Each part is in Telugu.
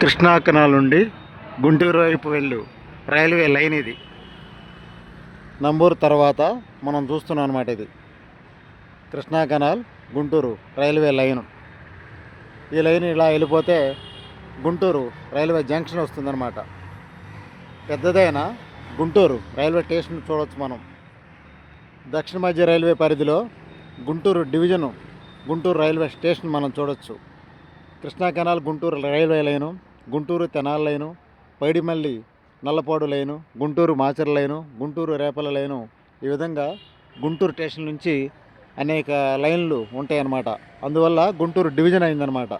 కృష్ణా కెనాల్ నుండి గుంటూరు వైపు వెళ్ళు. రైల్వే లైన్ ఇది. నంబూరు తర్వాత మనం చూస్తున్నాం అనమాట ఇది. Krishna canal Guntur railway line. ఈ లైన్ ఇలా వెళ్ళిపోతే గుంటూరు రైల్వే జంక్షన్ వస్తుందన్నమాట. పెద్దదైన గుంటూరు రైల్వే స్టేషన్ చూడవచ్చు మనం. దక్షిణ మధ్య రైల్వే పరిధిలో Guntur division Guntur railway station మనం చూడొచ్చు. Krishna canal Guntur railway line. Guntur Tenali line Paidimalli Nallapadu line Guntur Macherla line Guntur Repalle line ఈ విధంగా గుంటూరు స్టేషన్ నుంచి అనేక లైన్లు ఉంటాయన్నమాట. అందువల్ల గుంటూరు డివిజన్ అయిందనమాట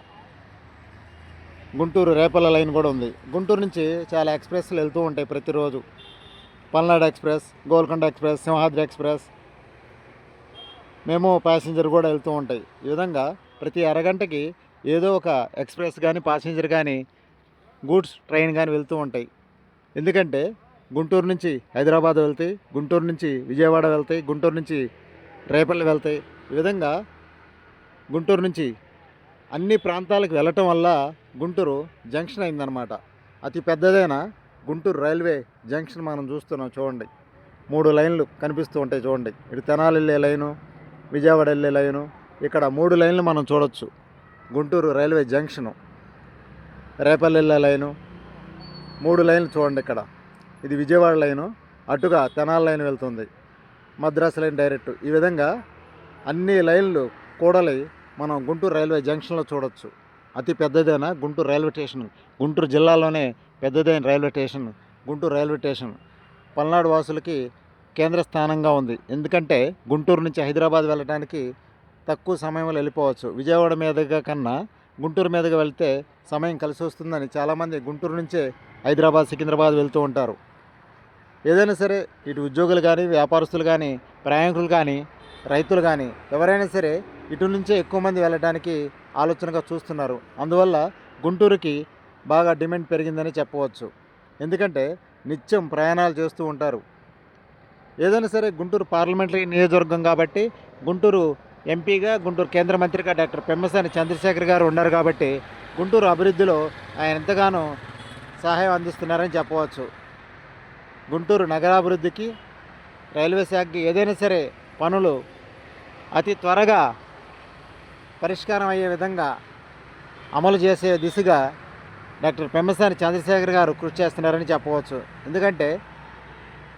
గుంటూరు రేపల లైన్ కూడా ఉంది. గుంటూరు నుంచి చాలా ఎక్స్ప్రెస్లు వెళ్తూ ఉంటాయి ప్రతిరోజు. Palnadu express Golconda express Simhadri express. మేము ప్యాసింజర్ కూడా వెళ్తూ ఉంటాయి. ఈ విధంగా ప్రతి అరగంటకి ఏదో ఒక ఎక్స్ప్రెస్ కానీ ప్యాసింజర్ కానీ గూడ్స్ ట్రైన్ కానీ వెళ్తూ ఉంటాయి. ఎందుకంటే గుంటూరు నుంచి హైదరాబాద్ వెళ్తాయి గుంటూరు నుంచి విజయవాడ వెళ్తాయి గుంటూరు నుంచి రేపల్లి వెళ్తాయి. ఈ విధంగా గుంటూరు నుంచి అన్ని ప్రాంతాలకు వెళ్ళటం వల్ల గుంటూరు జంక్షన్ అయిందనమాట అతి పెద్దదైన గుంటూరు రైల్వే జంక్షన్ మనం చూస్తున్నాం చూడండి. మూడు లైన్లు కనిపిస్తూ ఉంటాయి చూడండి. ఇటు తెనాలి వెళ్ళే లైను విజయవాడ వెళ్ళే లైను ఇక్కడ మూడు లైన్లు మనం చూడొచ్చు. Guntur railway junction. Repalle line. మూడు లైన్లు చూడండి ఇక్కడ. ఇది విజయవాడ లైను. అటుగా తెనాల లైన్ వెళ్తుంది. Madras line direct. ఈ విధంగా అన్ని లైన్లు కూడలి మనం గుంటూరు రైల్వే జంక్షన్లో చూడొచ్చు. అతి పెద్దదైన గుంటూరు రైల్వే స్టేషన్. గుంటూరు జిల్లాలోనే పెద్దదైన railway station. Guntur railway station. Palnadu వాసులకి కేంద్ర స్థానంగా ఉంది. ఎందుకంటే గుంటూరు నుంచి హైదరాబాద్ వెళ్ళడానికి తక్కువ సమయంలో వెళ్ళిపోవచ్చు. విజయవాడ మీదుగా కన్నా గుంటూరు మీదుగా వెళ్తే సమయం కలిసి వస్తుందని చాలామంది గుంటూరు నుంచే హైదరాబాద్ సికింద్రాబాద్ వెళ్తూ ఉంటారు. ఏదైనా సరే ఇటు ఉద్యోగులు కానీ వ్యాపారస్తులు కానీ ప్రయాణికులు కానీ రైతులు కానీ ఎవరైనా సరే ఇటు నుంచే ఎక్కువ మంది వెళ్ళడానికి ఆలోచనగా చూస్తున్నారు. అందువల్ల గుంటూరుకి బాగా డిమాండ్ పెరిగిందని చెప్పవచ్చు. ఎందుకంటే నిత్యం ప్రయాణాలు చేస్తూ ఉంటారు. ఏదైనా సరే గుంటూరు పార్లమెంటరీ నియోజకవర్గం కాబట్టి గుంటూరు ఎంపీగా గుంటూరు కేంద్ర మంత్రిగా డాక్టర్ పెమ్మసాని చంద్రశేఖర్ గారు ఉన్నారు కాబట్టి గుంటూరు అభివృద్ధిలో ఆయన ఎంతగానో సహాయం అందిస్తున్నారని చెప్పవచ్చు. గుంటూరు నగరాభివృద్ధికి రైల్వే శాఖకి ఏదైనా సరే పనులు అతి త్వరగా పరిష్కారం అయ్యే విధంగా అమలు చేసే దిశగా డాక్టర్ పెమ్మసాని చంద్రశేఖర్ గారు కృషి చేస్తున్నారని చెప్పవచ్చు. ఎందుకంటే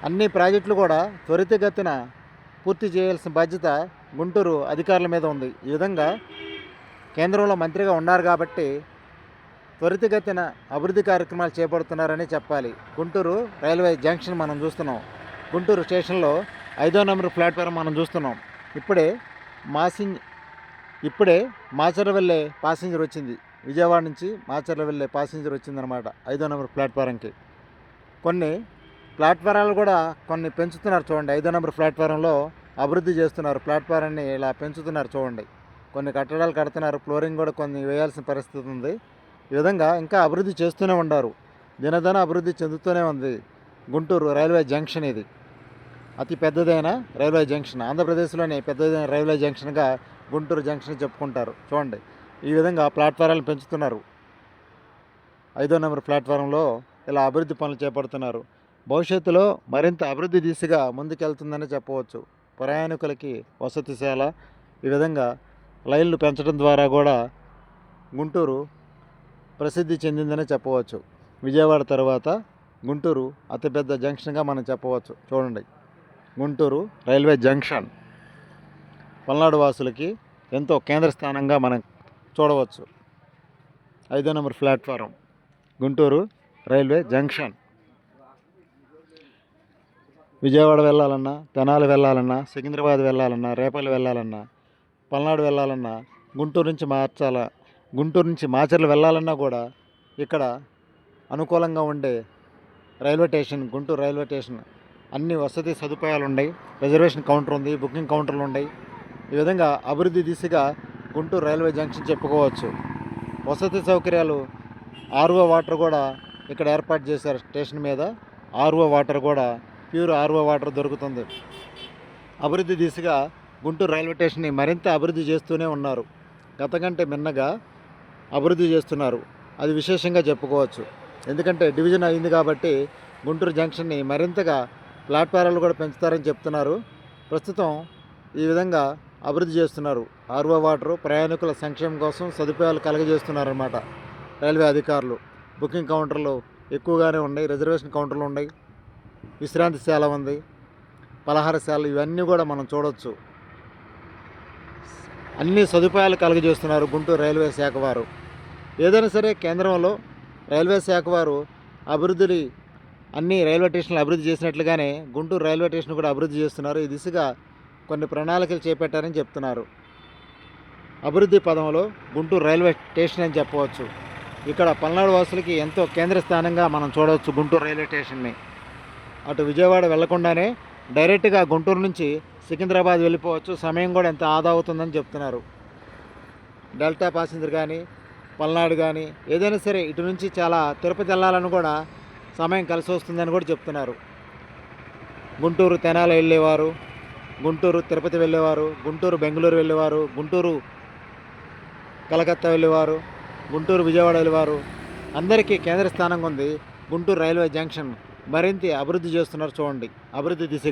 అన్ని ప్రాజెక్టులు కూడా త్వరితగతిన పూర్తి చేయాల్సిన బాధ్యత గుంటూరు అధికారుల మీద ఉంది. ఈ విధంగా కేంద్రంలో మంత్రిగా ఉన్నారు కాబట్టి త్వరితగతిన అభివృద్ధి కార్యక్రమాలు చేపడుతున్నారని చెప్పాలి. గుంటూరు రైల్వే జంక్షన్ మనం చూస్తున్నాం. గుంటూరు స్టేషన్లో ఐదో నెంబర్ ప్లాట్ఫారం మనం చూస్తున్నాం. ఇప్పుడే మాసింగ్ ఇప్పుడే మాచర్ల వెళ్ళే పాసింజర్ వచ్చింది. విజయవాడ నుంచి మాచర్ల వెళ్ళే పాసింజర్ వచ్చిందనమాట ఐదో నెంబర్ ప్లాట్ఫారంకి. కొన్ని ప్లాట్ఫారాలు కూడా కొన్ని పెంచుతున్నారు చూడండి. ఐదో నెంబర్ ప్లాట్ఫారంలో అభివృద్ధి చేస్తున్నారు ప్లాట్ఫారాన్ని ఇలా పెంచుతున్నారు చూడండి. కొన్ని కట్టడాలు కడుతున్నారు ఫ్లోరింగ్ కూడా కొన్ని వేయాల్సిన పరిస్థితి ఉంది. ఈ విధంగా ఇంకా అభివృద్ధి చేస్తూనే ఉన్నారు. దినదిన అభివృద్ధి చెందుతూనే ఉంది. గుంటూరు రైల్వే జంక్షన్ ఇది. అతి పెద్దదైన రైల్వే జంక్షన్. ఆంధ్రప్రదేశ్లోని పెద్దదైన రైల్వే జంక్షన్గా గుంటూరు జంక్షన్ చెప్పుకుంటారు. చూడండి ఈ విధంగా ప్లాట్ఫారాలను పెంచుతున్నారు. ఐదో నెంబర్ ప్లాట్ఫారంలో ఇలా అభివృద్ధి పనులు చేపడుతున్నారు. భవిష్యత్తులో మరింత అభివృద్ధి దిశగా ముందుకెళ్తుందని చెప్పవచ్చు. ప్రయాణికులకి వసతిశాల ఈ విధంగా లైన్లు పెంచడం ద్వారా కూడా గుంటూరు ప్రసిద్ధి చెందిందని చెప్పవచ్చు. విజయవాడ తర్వాత గుంటూరు అతిపెద్ద జంక్షన్గా మనం చెప్పవచ్చు. చూడండి. Guntur railway junction. పల్నాడు వాసులకి ఎంతో కేంద్ర స్థానంగా మనం చూడవచ్చు. ఐదో number platform Guntur railway junction. Vijayawada వెళ్ళాలన్నా తెనాలి వెళ్ళాలన్నా సికింద్రాబాద్ వెళ్ళాలన్నా రేపల్లి వెళ్ళాలన్నా పల్నాడు వెళ్ళాలన్నా గుంటూరు నుంచి మార్చాల గుంటూరు నుంచి మాచర్లు వెళ్ళాలన్నా కూడా ఇక్కడ అనుకూలంగా ఉండే railway station Guntur railway station అన్ని వసతి సదుపాయాలు ఉన్నాయి. రిజర్వేషన్ కౌంటర్ ఉంది బుకింగ్ కౌంటర్లు ఉన్నాయి. ఈ విధంగా అభివృద్ధి దిశగా గుంటూరు రైల్వే జంక్షన్ చెప్పుకోవచ్చు. వసతి సౌకర్యాలు ఆర్ఓ వాటర్ కూడా ఇక్కడ ఏర్పాటు చేశారు స్టేషన్ మీద. ఆర్ఓ వాటర్ కూడా ప్యూర్ ఆర్ఓ వాటర్ దొరుకుతుంది. అభివృద్ధి దిశగా గుంటూరు రైల్వే స్టేషన్ని మరింత అభివృద్ధి చేస్తూనే ఉన్నారు. గత కంటే మిన్నగా అభివృద్ధి చేస్తున్నారు. అది విశేషంగా చెప్పుకోవచ్చు. ఎందుకంటే డివిజన్ అయింది కాబట్టి గుంటూరు జంక్షన్ని మరింతగా ప్లాట్ఫారాలు కూడా పెంచుతారని చెప్తున్నారు. ప్రస్తుతం ఈ విధంగా అభివృద్ధి చేస్తున్నారు. ఆర్వో వాటరు ప్రయాణికుల సంక్షేమం కోసం సదుపాయాలు కలగజేస్తున్నారన్నమాట. రైల్వే అధికారులు బుకింగ్ కౌంటర్లు ఎక్కువగానే ఉన్నాయి. రిజర్వేషన్ కౌంటర్లు ఉన్నాయి. విశ్రాంతిశాల ఉంది పలహారశాలలు ఇవన్నీ కూడా మనం చూడవచ్చు అన్ని సదుపాయాలు కలుగజేస్తున్నారు గుంటూరు రైల్వే శాఖ వారు. ఏదైనా సరే కేంద్రంలో రైల్వే శాఖ వారు అభివృద్ధిని అన్ని రైల్వే స్టేషన్లు అభివృద్ధి చేసినట్లుగానే గుంటూరు రైల్వే స్టేషన్ కూడా అభివృద్ధి చేస్తున్నారు. ఈ దిశగా కొన్ని ప్రణాళికలు చేపట్టారని చెప్తున్నారు. అభివృద్ధి పదంలో గుంటూరు రైల్వే స్టేషన్ అని చెప్పవచ్చు. ఇక్కడ పల్నాడు వాసులకి ఎంతో కేంద్ర స్థానంగా మనం చూడవచ్చు గుంటూరు రైల్వే స్టేషన్ని. అటు విజయవాడ వెళ్ళకుండానే డైరెక్ట్గా గుంటూరు నుంచి సికింద్రాబాద్ వెళ్ళిపోవచ్చు. సమయం కూడా ఎంత ఆదా అవుతుందని చెప్తున్నారు. డెల్టా ప్యాసింజర్ కానీ పల్నాడు కానీ ఏదైనా సరే ఇటు నుంచి చాలా తిరుపతి వెళ్ళాలని కూడా సమయం కలిసి వస్తుందని కూడా చెప్తున్నారు. గుంటూరు తెనాలి వెళ్ళేవారు గుంటూరు తిరుపతి వెళ్ళేవారు గుంటూరు బెంగళూరు వెళ్ళేవారు గుంటూరు కలకత్తా వెళ్ళేవారు గుంటూరు విజయవాడ వెళ్ళేవారు. అందరికీ కేంద్ర స్థానంగా ఉంది గుంటూరు రైల్వే జంక్షన్. మరింత అభివృద్ధి చేస్తున్నారు చూడండి. అభివృద్ధి దిశ